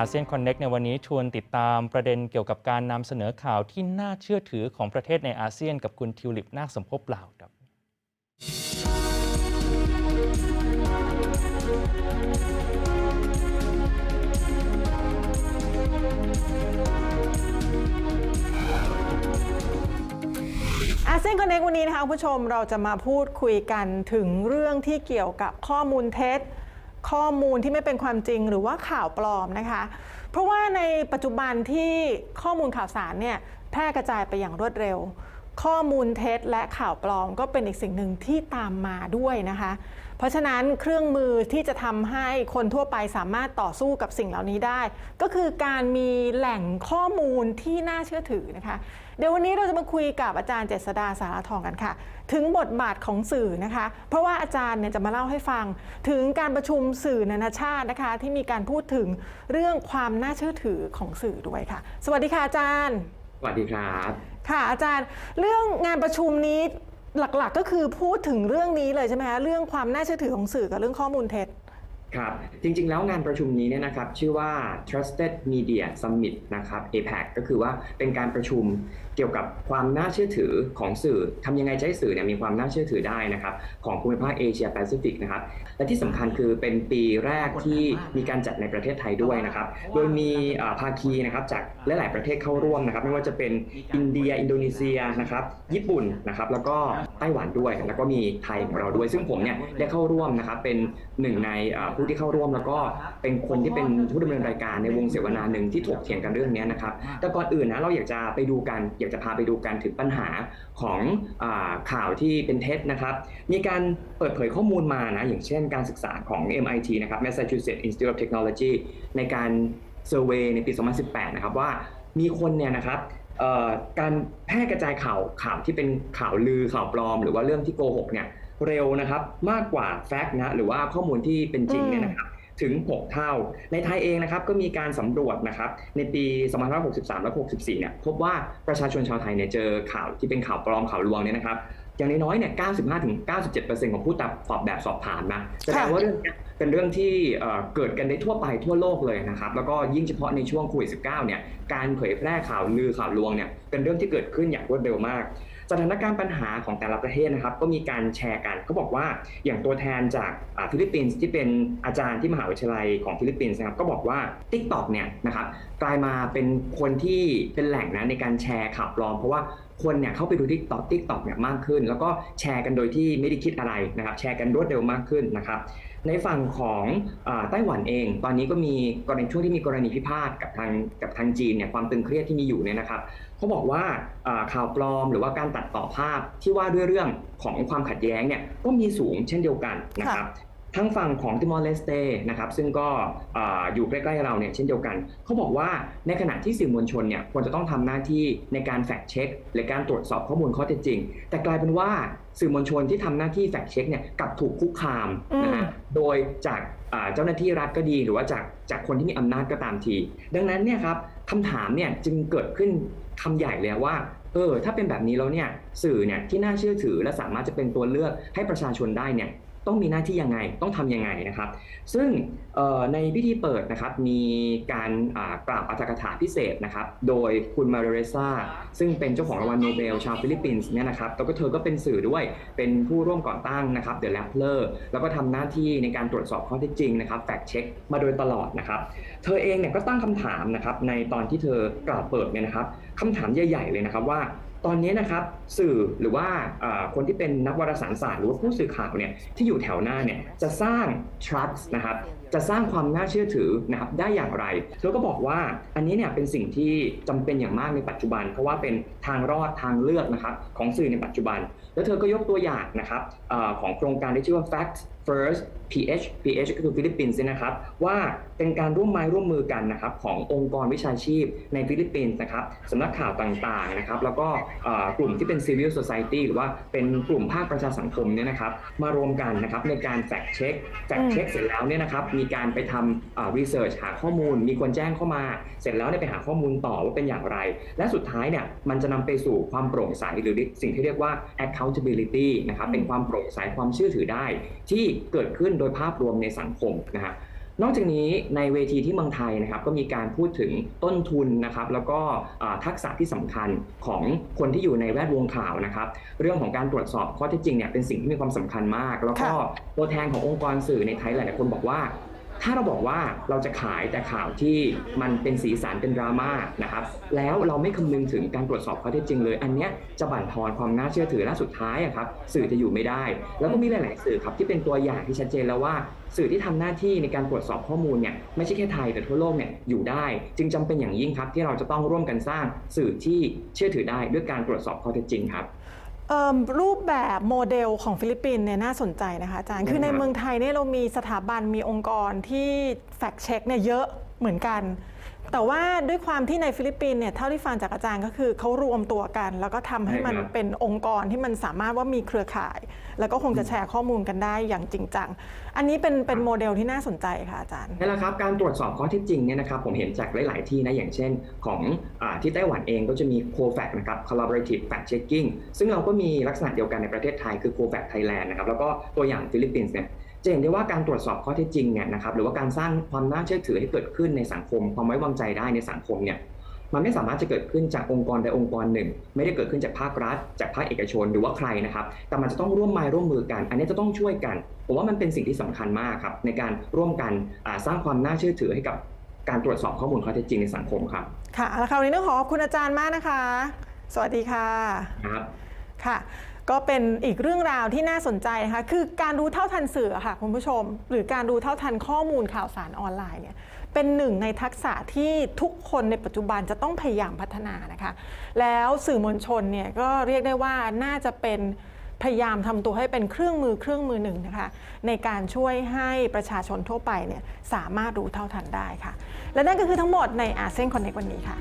อาเซียนคอนเน็กในวันนี้ชวนติดตามประเด็นเกี่ยวกับการนำเสนอข่าวที่น่าเชื่อถือของประเทศในอาเซียนกับคุณทิวลิปนาคสมภพลาครับอาเซียนคอนเนควันนี้นะคะคุณผู้ชมเราจะมาพูดคุยกันถึงเรื่องที่เกี่ยวกับข้อมูลเท็จ ข้อมูลที่ไม่เป็นความจริงหรือว่าข่าวปลอมนะคะ เพราะว่าในปัจจุบันที่ข้อมูลข่าวสารเนี่ยแพร่กระจายไปอย่างรวดเร็ว ข้อมูลเท็จและข่าวปลอมก็เป็นอีกสิ่งหนึ่งที่ตามมาด้วยนะคะ เพราะฉะนั้นเครื่องมือที่จะทำให้คนทั่วไปสามารถต่อสู้กับสิ่งเหล่านี้ได้ ก็คือการมีแหล่งข้อมูลที่น่าเชื่อถือนะคะ เดี๋ยววันนี้เราจะมาคุยกับอาจารย์เจษดาสารทองกันค่ะ ถึงบทบาทของสื่อนะคะ เพราะว่าอาจารย์เนี่ยจะมาเล่าให้ฟัง ถึงการประชุมสื่อนานาชาตินะคะ ที่มีการพูดถึงเรื่องความน่าเชื่อถือของสื่อด้วยค่ะ สวัสดีค่ะอาจารย์สวัสดีครับ ค่ะอาจารย์เรื่องงานประชุมนี้หลักๆก็คือพูดถึงเรื่องนี้เลยใช่ไหมคะเรื่องความน่าเชื่อถือของสื่อกับเรื่องข้อมูลเท็จครับจริงๆ แล้วงานประชุมนี้เนี่ยนะครับ ชื่อว่า Trusted Media Summit นะครับ APEC ก็คือว่าเป็นการประชุม เกี่ยวกับความน่าเชื่อถือของสื่อทำยังไงจะให้สื่อเนี่ยมีความน่าเชื่อถือได้นะครับของภูมิภาคเอเชียแปซิฟิกนะครับและที่สำคัญคือเป็นปีแรกที่มีการจัดในประเทศไทยด้วยนะครับโดยมีภาคีนะครับจากหลาย ๆ ประเทศเข้าร่วมนะครับไม่ว่าจะเป็นอินเดีย อินโดนีเซียนะครับญี่ปุ่นนะครับแล้วก็ไต้หวันด้วย แล้วก็มีไทยของเราด้วย ซึ่งผมเนี่ยได้เข้าร่วมนะครับเป็นหนึ่งในผู้ที่เข้าร่วม แล้วก็เป็นคนที่เป็นผู้ดำเนินรายการในวงเสวนาหนึ่งที่ถกเถียงกันเรื่องนี้นะครับแต่ก่อนอื่นนะเราอยากจะไปดูกันอยากจะพาไปดูกันถึงปัญหาของอข่าวที่เป็นเท็จนะครับ มีการเปิดเผยข้อมูลมานะ อย่างเช่นการศึกษาของ MIT นะครับ Massachusetts Institute of Technology ในการเซอร์เวยในปี 2018 นะครับว่ามีคนเนี่ยนะครับการแพร่กระจายข่าวข่าวที่เป็นข่าวลือข่าวปลอม หรือว่าเรื่องที่โกหกเนี่ยเร็วนะครับมากกว่าแฟกต์นะหรือว่าข้อมูลที่เป็นจริงเนี่ยนะครับ ถึง 6 เท่า ในไทยเองนะครับก็มีการสำรวจนะครับในปี 2563 และ 64 เนี่ยพบว่าประชาชนชาวไทยเนี่ยเจอข่าวที่เป็นข่าวปลอมข่าวลวงเนี่ยนะครับอย่างน้อยๆเนี่ย 95-97%ของผู้ตอบแบบสอบถามนะ แสดงว่าเรื่องเนี้เป็นเรื่องที่เอ่อเกิดกันได้ทั่วไปทั่วโลกเลยนะครับ แล้วก็ยิ่งเฉพาะในช่วงโควิด -19 เนี่ย การเผยแพร่ข่าวลือข่าวลวงเนี่ย เป็นเรื่องที่เกิดขึ้นอย่างรวดเร็วมาก สถานการณ์ปัญหาของแต่ละประเทศนะครับ ก็มีการแชร์กันเขาบอกว่าอย่างตัวแทนจากฟิลิปปินส์ที่เป็นอาจารย์ที่มหาวิทยาลัยของฟิลิปปินส์นะครับก็บอกว่า Tik t o อกเนี่ยนะครับกลายมาเป็นคนที่เป็นแหล่งนะในการแชร์ข่าวปลอมเพราะว่า คนเนี่ยเข้าไปดู Tik t o อก Tik t o อกเนี่ยมากขึ้น แล้วก็แชร์กันโดยที่ไม่ได้คิดอะไรนะครับ แชร์กันรวดเร็วมากขึ้นนะครับ ในฝั่งของอไต้หวันเอง ตอนนี้ก็มีกรณีช่วงที่มีกรณีพิพาทกับทางกับทางจีนเนี่ยความตึงเครียดที่มีอยู่เนี่ยนะครับเขาบอกว่าอ่าข่าวปลอมหรือว่าการตัดต่อภาพที่ว่าด้วยเรื่องของความขัดแย้งเนี่ยก็มีสูงเช่นเดียวกันนะครับ ทั้งฝั่งของติมอร์เลสเตนะครับซึ่งก็ออยู่ใกล้ๆเราเนี่ยเช่นเดียวกัน เขาบอกว่าในขณะที่สื่อมวลชนเนี่ยควรจะต้องทำหน้าที่ในการแฟกเช็คหรือการตรวจสอบข้อมูลข้อเท็จจริง แต่กลายเป็นว่าสื่อมวลชนที่ทำหน้าที่แฟกเช็คเนี่ยกลับถูกคุกคามนะฮะโดยจากเจ้าหน้าที่รัฐก็ดีหรือว่าจากจากคนที่มีอำนาจก็ตามที ดังนั้นเนี่ยครับคำถามเนี่ยจึงเกิดขึ้นคำใหญ่เลยว่าเออถ้าเป็นแบบนี้แล้วเนี่ยสื่อเนี่ยที่น่าเชื่อถือและสามารถจะเป็นตัวเลือกให้ประชาชนได้เนี่ย ต้องมีหน้าที่ยังไงต้องทำยังไงนะครับ ซึ่งในพิธีเปิดนะครับมีการกล่าวอัตถกถาพิเศษนะครับ โดยคุณมาเรซาซึ่งเป็นเจ้าของรางวัลโนเบลชาวฟิลิปปินส์เนี่ยนะครับแล้วก็เธอก็เป็นสื่อด้วยเป็นผู้ร่วมก่อตั้งนะครับเดอะแลปเลอร์แล้วก็ทำหน้าที่ในการตรวจสอบข้อเท็จจริงนะครับแฟกเช็คมาโดยตลอดนะครับ เธอเองเนี่ยก็ตั้งคำถามนะครับในตอนที่เธอกล่าวเปิดเนี่ยนะครับคำถามใหญ่ ๆเลยนะครับว่าตอนนี้นะครับสื่อหรือว่าคนที่เป็นนักวารสารศาสตร์หรือว่าผู้สื่อข่าวเนี่ยที่อยู่แถวหน้าเนี่ยจะสร้าง trust นะครับจะสร้างความน่าเชื่อถือนะครับได้อย่างไร เธอก็บอกว่าอันนี้เนี่ยเป็นสิ่งที่จำเป็นอย่างมากในปัจจุบัน เพราะว่าเป็นทางรอดทางเลือกนะครับของสื่อในปัจจุบัน แล้วเธอก็ยกตัวอย่างนะครับอของโครงการที่ชื่อว่า fact first PH PH ก็คือฟิลิปปินส์เนี่ยนะครับ ว่าเป็นการร่วมไม้ร่วมมือกันนะครับขององค์กรวิชาชีพในฟิลิปปินส์นะครับสำนักข่าวต่างๆนะครับแล้วก็อ่ากลุ่มที่เป็น civil society หรือว่าเป็นกลุ่มภาคประชาสังคมเนี่ยนะครับมารวมกันนะครับในการ fact check fact check เสร็จแล้วเนี่ยนะครับมีการไปทำอ่า research หาข้อมูล มีคนแจ้งเข้ามา เสร็จแล้วเนี่ยไปหาข้อมูลต่อว่าเป็นอย่างไร และสุดท้ายเนี่ยมันจะนำไปสู่ความโปร่งใสหรือสิ่งที่เรียกว่า accountability นะครับเป็นความโปร่งใสความเชื่อถือได้ที่เกิดขึ้นโดยภาพรวมในสังคมนะฮะนอกจากนี้ในเวทีที่เมืองไทยนะครับก็มีการพูดถึงต้นทุนนะครับแล้วก็อ่าทักษะที่สำคัญของคนที่อยู่ในแวดวงข่าวนะครับเรื่องของการตรวจสอบข้อเท็จจริงเนี่ยเป็นสิ่งที่มีความสำคัญมาก แล้วก็ค่ะตัวแทนขององค์กรสื่อในไทยหลายๆคนบอกว่า ถ้าเราบอกว่าเราจะขายแต่ข่าวที่มันเป็นสีสันเป็นดราม่านะครับ แล้วเราไม่คำนึงถึงการตรวจสอบข้อเท็จจริงเลย อันเนี้ยจะบั่นทอนความน่าเชื่อถือและสุดท้ายอะครับสื่อจะอยู่ไม่ได้ แล้วก็มีหลาย ๆ สื่อครับที่เป็นตัวอย่างที่ชัดเจนแล้วว่า สื่อที่ทำหน้าที่ในการตรวจสอบข้อมูลเนี่ยไม่ใช่แค่ไทยแต่ทั่วโลกเนี่ยอยู่ได้ จึงจำเป็นอย่างยิ่งครับที่เราจะต้องร่วมกันสร้างสื่อที่เชื่อถือได้ด้วยการตรวจสอบข้อเท็จจริงครับ รูปแบบโมเดลของฟิลิปปินส์เนี่ยน่าสนใจนะคะอาจารย์ คือในนะครับเมืองไทยเนี่ยเรามีสถาบันมีองค์กรที่แฟกเช็คเนี่ยเยอะเหมือนกัน แต่ว่าด้วยความที่ในฟิลิปปินส์เนี่ยเท่าที่ฟังจากอาจารย์ก็คือเขารวมตัวกัน แล้วก็ทำให้มันใช่ครับเป็นองค์กรที่มันสามารถว่ามีเครือข่าย แล้วก็คงจะแชร์ข้อมูลกันได้อย่างจริงจัง อันนี้เป็นเป็นโมเดลที่น่าสนใจค่ะอาจารย์นั่นแหละครับการตรวจสอบข้อเท็จจริงเนี่ยนะครับผมเห็นจากหลาย ๆ ที่นะอย่างเช่น ของอาที่ไต้หวันเองก็จะมี COFAC นะครับ Collaborative Fact Checking ซึ่งเราก็มีลักษณะเดียวกันในประเทศไทยคือ COFAC Thailand นะครับแล้วก็ตัวอย่างฟิลิปปินส์เนี่ย จะเห็นได้ว่าการตรวจสอบข้อเท็จจริงเนี่ยนะครับหรือว่าการสร้างความน่าเชื่อถือให้เกิดขึ้นในสังคม ความไว้วางใจได้ในสังคมเนี่ยมันไม่สามารถจะเกิดขึ้นจากองค์กรใดองค์กรหนึ่ง ไม่ได้เกิดขึ้นจากภาครัฐ จากภาคเอกชนหรือว่าใครนะครับ แต่มันจะต้องร่วมไม้ร่วมมือกัน อันนี้จะต้องช่วยกันผมว่ามันเป็นสิ่งที่สำคัญมากครับในการร่วมกันอ่าสร้างความน่าเชื่อถือให้กับการตรวจสอบข้อมูลข้อเท็จจริงในสังคมครับค่ะแล้วคราวนี้ต้องขอขอบคุณอาจารย์มากนะคะ สวัสดีค่ะครับค่ะ ก็เป็นอีกเรื่องราวที่น่าสนใจนะคะคือการรู้เท่าทันสื่อค่ะคุณผู้ชม หรือการรู้เท่าทันข้อมูลข่าวสารออนไลน์เนี่ยเป็นหนึ่งในทักษะที่ทุกคนในปัจจุบันจะต้องพยายามพัฒนานะคะแล้วสื่อมวลชนเนี่ยก็เรียกได้ว่าน่าจะเป็นพยายามทำตัวให้เป็นเครื่องมือเครื่องมือหนึ่งนะคะในการช่วยให้ประชาชนทั่วไปเนี่ยสามารถรู้เท่าทันได้ค่ะ และนั่นก็คือทั้งหมดในอาเซียนคอนเน c t วันนี้ค่ะ